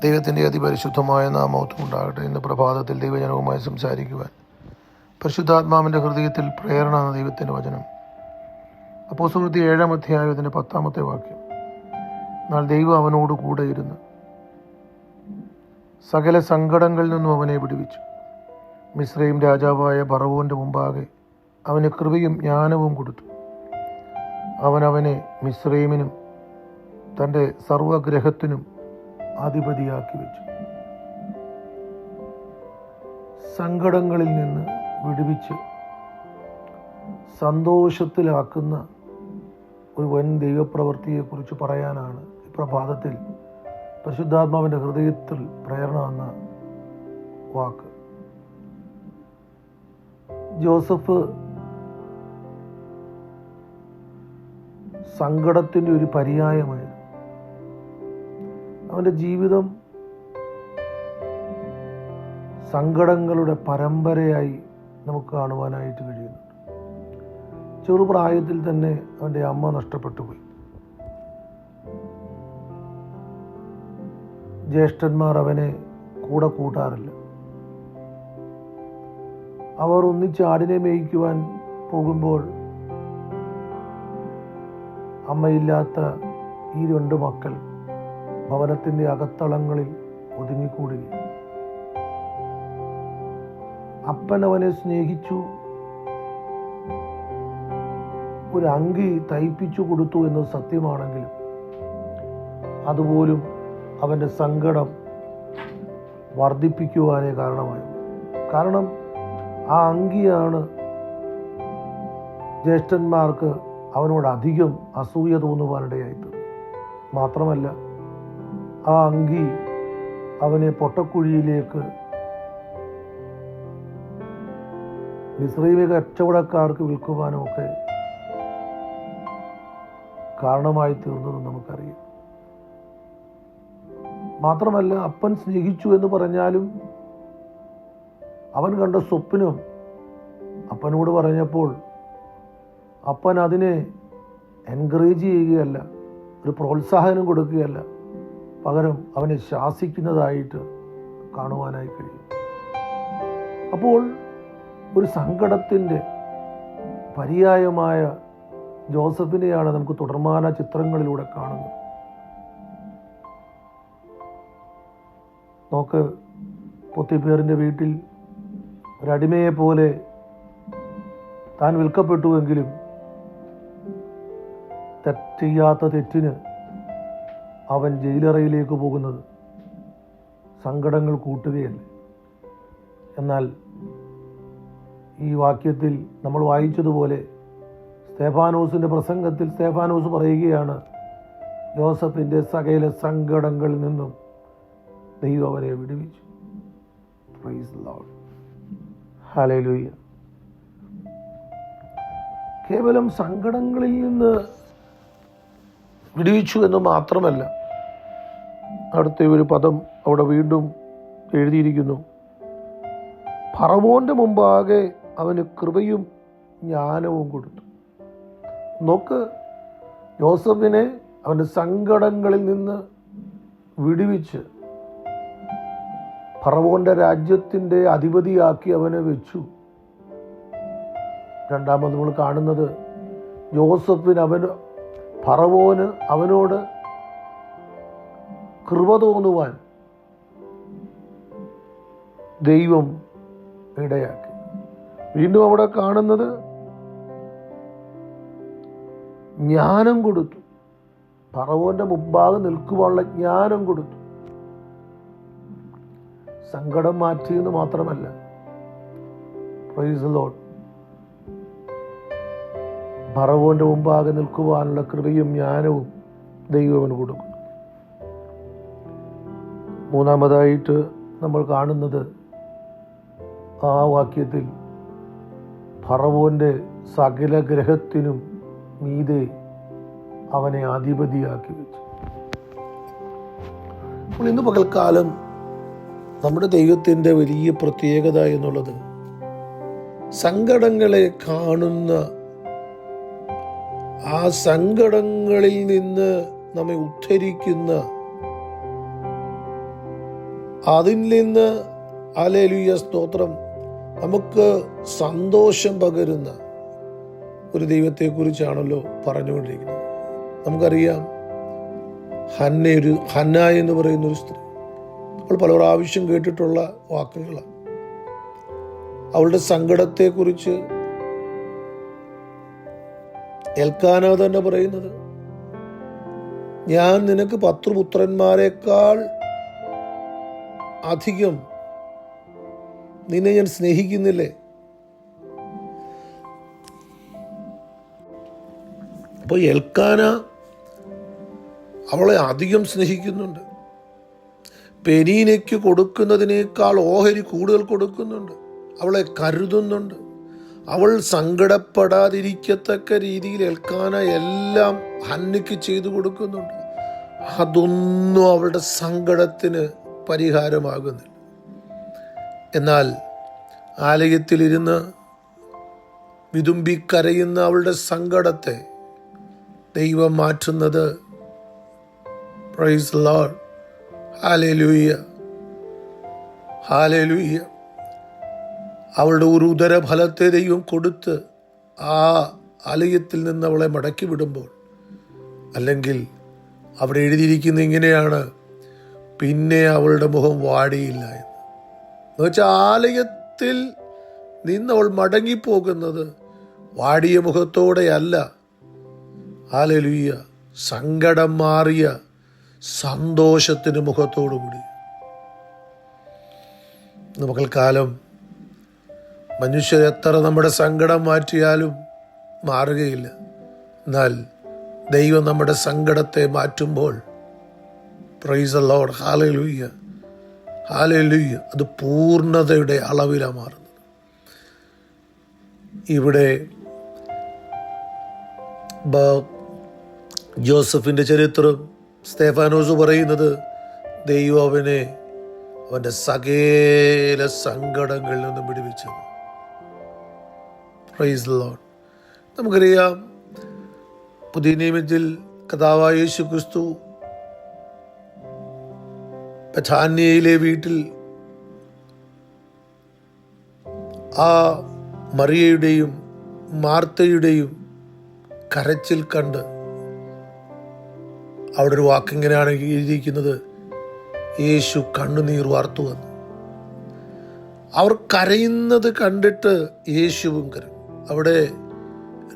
ദൈവത്തിന്റെ അതിപരിശുദ്ധമായ നാമത്വം ഉണ്ടാകട്ടെ ഇന്ന് പ്രഭാതത്തിൽ ദൈവജനവുമായി സംസാരിക്കുവാൻ. പരിശുദ്ധാത്മാവിന്റെ ഹൃദയത്തിൽ പ്രേരണ എന്ന ദൈവത്തിന്റെ വചനം. അപ്പോൾ സുഹൃത്തി ഏഴാം അധ്യായത്തിന്റെ പത്താമത്തെ വാക്യം. എന്നാൽ ദൈവം അവനോട് കൂടെ ഇരുന്ന് സകല സങ്കടങ്ങളിൽ നിന്നും അവനെ വിടുവിച്ചു. മിശ്രയും രാജാവായ ബറവോന്റെ മുമ്പാകെ അവന് കൃപയും ജ്ഞാനവും കൊടുത്തു. അവനവനെ അവനെ മിശ്രൈമിനും തന്റെ സർവഗ്രഹത്തിനും അധിപതിയാക്കി വെച്ചു. സങ്കടങ്ങളിൽ നിന്ന് വിടുവിച്ച് സന്തോഷത്തിലാക്കുന്ന ഒരു വൻ ദൈവപ്രവൃത്തിയെക്കുറിച്ച് പറയാനാണ് പ്രഭാതത്തിൽ പരിശുദ്ധാത്മാവിന്റെ ഹൃദയത്തിൽ പ്രേരണ എന്ന വാക്ക്. ജോസഫ് സങ്കടത്തിന്റെ ഒരു പര്യായമായിരുന്നു അവന്റെ ജീവിതം സങ്കടങ്ങളുടെ പരമ്പരയായി നമുക്ക് കാണുവാനായിട്ട് കഴിയുന്നുണ്ട്. ചെറുപ്രായത്തിൽ തന്നെ അവന്റെ അമ്മ നഷ്ടപ്പെട്ടു പോയി. ജ്യേഷ്ഠന്മാർ അവനെ കൂടെ കൂട്ടാറില്ല. അവർ ഒന്നിച്ച് ആടിനെ മേയിക്കുവാൻ പോകുമ്പോൾ അമ്മയില്ലാത്ത ഈ രണ്ട് മക്കൾ ഭവനത്തിന്റെ അകത്തളങ്ങളിൽ ഒതുങ്ങിക്കൂടുകയും. അപ്പൻ അവനെ സ്നേഹിച്ചു. ഒരു അങ്കി തയ്പ്പിച്ചു കൊടുത്തു എന്ന് സത്യമാണെങ്കിലും അതുപോലും അവന്റെ സങ്കടം വർദ്ധിപ്പിക്കുവാനേ കാരണമായി. കാരണം ആ അങ്കിയാണ് ജ്യേഷ്ഠന്മാർക്ക് അവനോട് അധികം അസൂയ തോന്നുവാനിടയായിത്തീർന്നു മാത്രമല്ല ആ അങ്കി അവനെ പൊട്ടക്കുഴിയിലേക്ക് മിശ്രീമിക കച്ചവടക്കാർക്ക് വിൽക്കുവാനും ഒക്കെ കാരണമായി തീർന്നതെന്ന് നമുക്കറിയാം. മാത്രമല്ല അപ്പൻ സ്നേഹിച്ചു എന്ന് പറഞ്ഞാലും അവൻ കണ്ട സ്വപ്നം അപ്പനോട് പറഞ്ഞപ്പോൾ അപ്പൻ അതിനെ എൻകറേജ് ചെയ്യുകയല്ല ഒരു പ്രോത്സാഹനം കൊടുക്കുകയല്ല. പകരം അവനെ ശാസിക്കുന്നതായിട്ട് കാണുവാനായി കഴിയും. അപ്പോൾ ഒരു സങ്കടത്തിന്റെ പര്യായമായ ജോസഫിനെയാണ് നമുക്ക് തുടർമാന ചിത്രങ്ങളിലൂടെ കാണുന്നത്. നോക്ക് പൊത്തിപ്പേറിന്റെ വീട്ടിൽ ഒരടിമയെ പോലെ താൻ വിൽക്കപ്പെട്ടുവെങ്കിലും തെറ്റിയാത്ത തെറ്റിന് അവൻ ജയിലറയിലേക്ക് പോകുന്നത് സങ്കടങ്ങൾ കൂട്ടുകയല്ല? എന്നാൽ ഈ വാക്യത്തിൽ നമ്മൾ വായിച്ചതുപോലെ സ്തേഫാനോസിന്റെ പ്രസംഗത്തിൽ സ്തേഫാനോസ് പറയുകയാണ് ജോസഫിന്റെ സകല സങ്കടങ്ങളിൽ നിന്നും ദൈവം അവനെ വിടുവിച്ചു. പ്രൈസ് കേവലം സങ്കടങ്ങളിൽ നിന്ന് വിടുവിച്ചു എന്ന് മാത്രമല്ല അടുത്ത ഒരു പദം അവിടെ വീണ്ടും എഴുതിയിരിക്കുന്നു. ഫറവോന്റെ മുമ്പാകെ അവന് കൃപയും ജ്ഞാനവും കൊടുത്തു. നോക്ക് ജോസഫിനെ അവന്റെ സങ്കടങ്ങളിൽ നിന്ന് വിടുവിച്ച് ഫറവോന്റെ രാജ്യത്തിന്റെ അധിപതിയാക്കി അവനെ വെച്ചു. രണ്ടാമത് നമ്മൾ കാണുന്നത് ജോസഫിന് അവന് ഫറവോന് അവനോട് കൃപ തോന്നുവാൻ ദൈവം ഇടയാക്കി. വീണ്ടും അവിടെ കാണുന്നത് ജ്ഞാനം കൊടുത്തു. പറവോന്റെ മുമ്പാകെ നിൽക്കുവാനുള്ള ജ്ഞാനം കൊടുത്തു. സങ്കടം മാറ്റിയെന്ന് മാത്രമല്ല. പ്രൈസ് പറവോന്റെ മുമ്പാകെ നിൽക്കുവാനുള്ള കൃപയും ജ്ഞാനവും ദൈവവന് കൊടുക്കുന്നു മൂന്നാമതായിട്ട് നമ്മൾ കാണുന്നത് ആ വാക്യത്തിൽ ഫറവോന്റെ സകല ഗ്രഹത്തിനും മീതെ അവനെ അധിപതിയാക്കി വെച്ചു. അപ്പോൾ ഇന്ന് പകൽക്കാലം നമ്മുടെ ദൈവത്തിന്റെ വലിയ പ്രത്യേകത എന്നുള്ളത് സങ്കടങ്ങളെ കാണുന്ന ആ സങ്കടങ്ങളിൽ നിന്ന് നമ്മെ ഉദ്ധരിക്കുന്ന അതിൽ നിന്ന് അലേലുയ സ്തോത്രം. നമുക്ക് സന്തോഷം പകരുന്ന ഒരു ദൈവത്തെക്കുറിച്ചാണല്ലോ പറഞ്ഞുകൊണ്ടിരിക്കുന്നത്. നമുക്കറിയാം ഹന്ന ഒരു ഹന്ന എന്ന് പറയുന്ന ഒരു സ്ത്രീ. നമ്മൾ പല പ്രാവശ്യം കേട്ടിട്ടുള്ള വാക്കുകളാണ്. അവളുടെ സങ്കടത്തെക്കുറിച്ച് എൽക്കാന തന്നെ പറയുന്നത് ഞാൻ നിനക്ക് പത്രു പുത്രന്മാരെക്കാൾ അധികം നിന്നെ ഞാൻ സ്നേഹിക്കുന്നില്ലേ? അപ്പോൾ എൽക്കാന അവളെ അധികം സ്നേഹിക്കുന്നുണ്ട്. പെനീനയ്ക്ക് കൊടുക്കുന്നതിനേക്കാൾ ഓഹരി കൂടുതൽ കൊടുക്കുന്നുണ്ട്. അവളെ കരുതുന്നുണ്ട്. അവൾ സങ്കടപ്പെടാതിരിക്കത്തക്ക രീതിയിൽ എൽക്കാന എല്ലാം ഹന്നയ്ക്ക് ചെയ്തു കൊടുക്കുന്നുണ്ട്. അതൊന്നും അവളുടെ സങ്കടത്തിന് പരിഹാരമാകുന്നില്ല. എന്നാൽ ആലയത്തിലിരുന്ന് വിതുമ്പിക്കരയുന്ന അവളുടെ സങ്കടത്തെ ദൈവം മാറ്റുന്നത് പ്രൈസ് ലോഡ്. ഹാലലൂയ്യ ഹാലലൂയ്യ അവളുടെ ഒരു ഉദരഫലത്തെ ദൈവം കൊടുത്ത് ആ ആലയത്തിൽ നിന്ന് അവളെ മടക്കി വിടുമ്പോൾ അല്ലെങ്കിൽ അവിടെ എഴുതിയിരിക്കുന്ന ഇങ്ങനെയാണ് പിന്നെ അവളുടെ മുഖം വാടിയില്ല എന്ന്. എന്നുവെച്ചാൽ ആലയത്തിൽ നിന്ന് അവൾ മടങ്ങിപ്പോകുന്നത് വാടിയ മുഖത്തോടെയല്ല. ആലലുയ്യ സങ്കടം മാറിയ സന്തോഷത്തിന് മുഖത്തോടുകൂടി. നമുക്ക് കാലം മനുഷ്യർ എത്ര നമ്മുടെ സങ്കടം മാറ്റിയാലും മാറുകയില്ല. എന്നാൽ ദൈവം നമ്മുടെ സങ്കടത്തെ മാറ്റുമ്പോൾ പ്രൈസ് ലോഡ് ഹാലലുയ്യ ഹാലലുയ്യ അത് പൂർണതയുടെ അളവിലാണ് മാറുന്നത്. ഇവിടെ ജോസഫിന്റെ ചരിത്രം സ്തേഫാനോസ് പറയുന്നത് ദൈവം അവനെ അവന്റെ സകേല സങ്കടങ്ങളിൽ നിന്നും പിടിപ്പിച്ചത് പ്രൈസ് ലോഡ് നമുക്കറിയാം പുതിയ നിയമത്തിൽ കഥാവായ യേശു ക്രിസ്തു ബഥാന്യയിലെ വീട്ടിൽ ആ മറിയയുടെയും മാർത്തയുടെയും കരച്ചിൽ കണ്ട് അവിടെ ഒരു വാക്കിങ്ങനെയാണ് എഴുതിയിരിക്കുന്നത്? യേശു കണ്ണുനീർ വാർത്തു വന്നു. അവർ കരയുന്നത് കണ്ടിട്ട് യേശുവും കരയും അവിടെ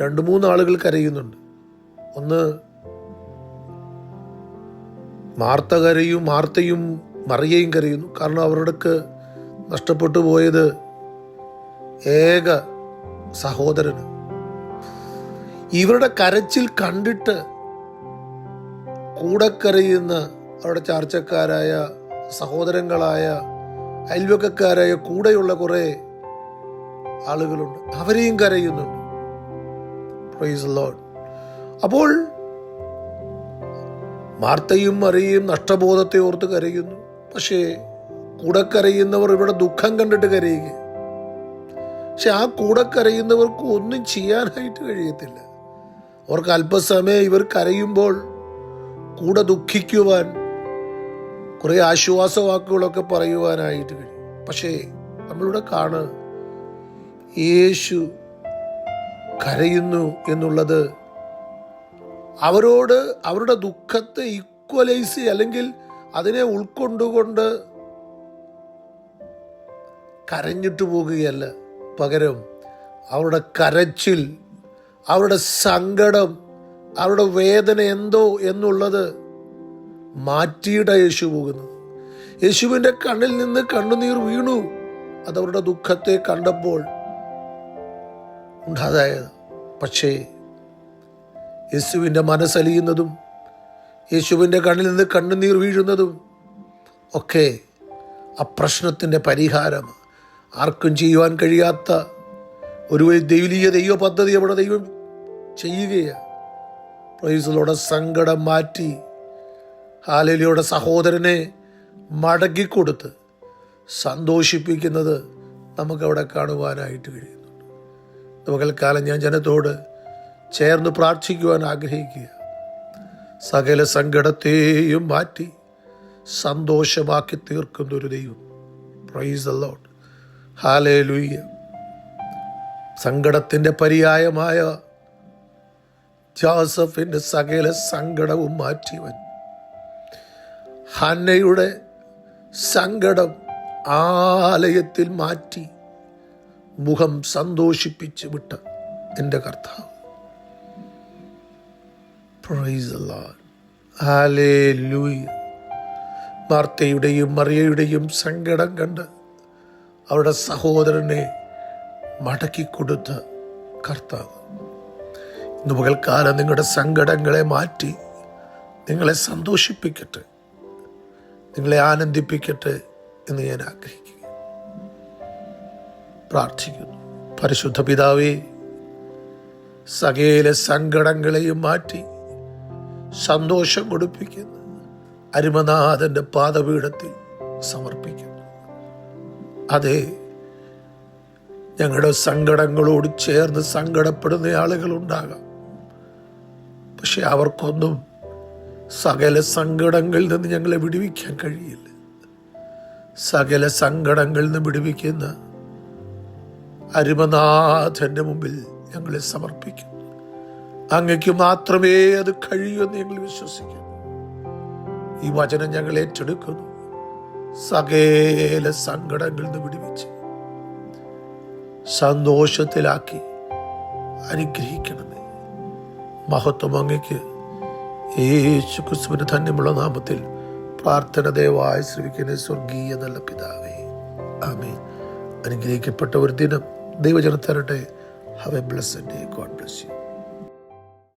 രണ്ട് മൂന്ന് ആളുകൾ കരയുന്നുണ്ട്. ഒന്ന് മാർത്ത കരയും മാർത്തയും മറിയയും കരയുന്നു. കാരണം അവരുടെക്ക് നഷ്ടപ്പെട്ടു പോയത് ഏക സഹോദരന്. ഇവരുടെ കരച്ചിൽ കണ്ടിട്ട് കൂടെ കരയുന്ന അവരുടെ ചാർച്ചക്കാരായ സഹോദരങ്ങളായ അയൽവക്കക്കാരായ കൂടെയുള്ള കുറേ ആളുകളുണ്ട്. അവരെയും കരയുന്നുണ്ട്. പ്രൈസ് അപ്പോൾ മാർത്തയും മറിയയും നഷ്ടബോധത്തെ ഓർത്ത് കരയുന്നു. പക്ഷേ കൂടെ കരയുന്നവർ ഇവിടെ ദുഃഖം കണ്ടിട്ട് കരയുക. പക്ഷെ ആ കൂടെ കരയുന്നവർക്ക് ഒന്നും ചെയ്യാനായിട്ട് കഴിയത്തില്ല. അവർക്ക് അല്പസമയം ഇവർ കരയുമ്പോൾ കൂടെ ദുഃഖിക്കുവാൻ കുറെ ആശ്വാസ വാക്കുകളൊക്കെ പറയുവാനായിട്ട് കഴിയും. പക്ഷേ നമ്മളിവിടെ കാണുക യേശു കരയുന്നു എന്നുള്ളത് അവരോട് അവരുടെ ദുഃഖത്തെ ഈക്വലൈസ് അല്ലെങ്കിൽ അതിനെ ഉൾക്കൊണ്ടുകൊണ്ട് കരഞ്ഞിട്ട് പോകുകയല്ല. പകരം അവരുടെ കരച്ചിൽ അവരുടെ സങ്കടം അവരുടെ വേദന എന്തോ എന്നുള്ളത് മാറ്റിയിട യേശു പോകുന്നത് യേശുവിന്റെ കണ്ണിൽ നിന്ന് കണ്ണുനീർ വീണു. അതവരുടെ ദുഃഖത്തെ കണ്ടപ്പോൾ ഉണ്ടാതായത് പക്ഷേ യേശുവിന്റെ മനസ്സലിയുന്നതും യേശുവിന്റെ കണ്ണിൽ നിന്ന് കണ്ണുനീർ വീഴുന്നതും ഒക്കെ ആ പ്രശ്നത്തിന്റെ പരിഹാരം. ആർക്കും ചെയ്യുവാൻ കഴിയാത്ത ഒരു ദൈവീയ ദൈവ പദ്ധതി അവിടെ ദൈവം ചെയ്യുകയാണ്. പ്രൈസിലൂടെ സങ്കടം മാറ്റി ഹാലലിയുടെ സഹോദരനെ മടക്കിക്കൊടുത്ത് സന്തോഷിപ്പിക്കുന്നത് നമുക്കവിടെ കാണുവാനായിട്ട് കഴിയുന്നുണ്ട്. പകൽക്കാലം ഞാൻ ജനത്തോട് ചേർന്ന് പ്രാർത്ഥിക്കുവാൻ ആഗ്രഹിക്കുക. സകല സങ്കടത്തെയും മാറ്റി സന്തോഷമാക്കി തീർക്കുന്ന ഒരു ദൈവം. പ്രൈസ് അല്ലോട്ട് ഹാലേ ലുയ്യ സങ്കടത്തിന്റെ പര്യായമായ ജോസഫിന്റെ സകല സങ്കടവും മാറ്റിയവൻ. ഹന്നയുടെ സങ്കടം ആലയത്തിൽ മാറ്റി മുഖം സന്തോഷിപ്പിച്ച് വിട്ട എന്റെ കർത്താവ്. Hallelujah. മാർത്തയുടെയും മറിയയുടെയും സങ്കടം കണ്ട് അവരുടെ സഹോദരനെ മടക്കിക്കൊടുത്ത് കർത്താവ് ഇന്ന് പകൽക്കാലം നിങ്ങളുടെ സങ്കടങ്ങളെ മാറ്റി നിങ്ങളെ സന്തോഷിപ്പിക്കട്ടെ നിങ്ങളെ ആനന്ദിപ്പിക്കട്ടെ എന്ന് ഞാൻ ആഗ്രഹിക്കുക പ്രാർത്ഥിക്കുന്നു. പരിശുദ്ധ പിതാവേ സകേല സങ്കടങ്ങളെയും മാറ്റി സന്തോഷം കൊടുപ്പിക്കുന്നു. അരുമനാഥന്റെ പാദപീഠത്തിൽ സമർപ്പിക്കുന്നു. അതെ ഞങ്ങളുടെ സങ്കടങ്ങളോട് ചേർന്ന് സങ്കടപ്പെടുന്ന ആളുകളുണ്ടാകാം. പക്ഷെ അവർക്കൊന്നും സകല സങ്കടങ്ങളിൽ നിന്ന് ഞങ്ങളെ വിടുവിക്കാൻ കഴിയില്ല. സകല സങ്കടങ്ങളിൽ നിന്ന് വിടുവിക്കുന്ന അരുമനാഥന്റെ മുമ്പിൽ ഞങ്ങളെ സമർപ്പിക്കുന്നു. അങ്ങയ്ക്ക് മാത്രമേ അത് കഴിയൂ എന്ന് ഞങ്ങൾ വിശ്വസിക്കുന്നു. ഈ വചനം ഞങ്ങൾ ഏറ്റെടുക്കുന്നു. സകേല സങ്കടങ്ങളിൽ നിന്ന് വിടുവിച്ച് സന്തോഷത്തിലാക്കി അനുഗ്രഹിക്കണമേ. മഹത്വം അങ്ങയ്ക്ക് യേശു ക്രിസ്തുവിന് ധന്യമുള്ള നാമത്തിൽ പ്രാർത്ഥന ദയവായി ശ്രമിക്കുന്ന സ്വർഗീയ നല്ല പിതാവേ ആമേ അനുഗ്രഹിക്കപ്പെട്ട ഒരു ദിനം ദൈവജനം തരട്ടെ have a bless God bless you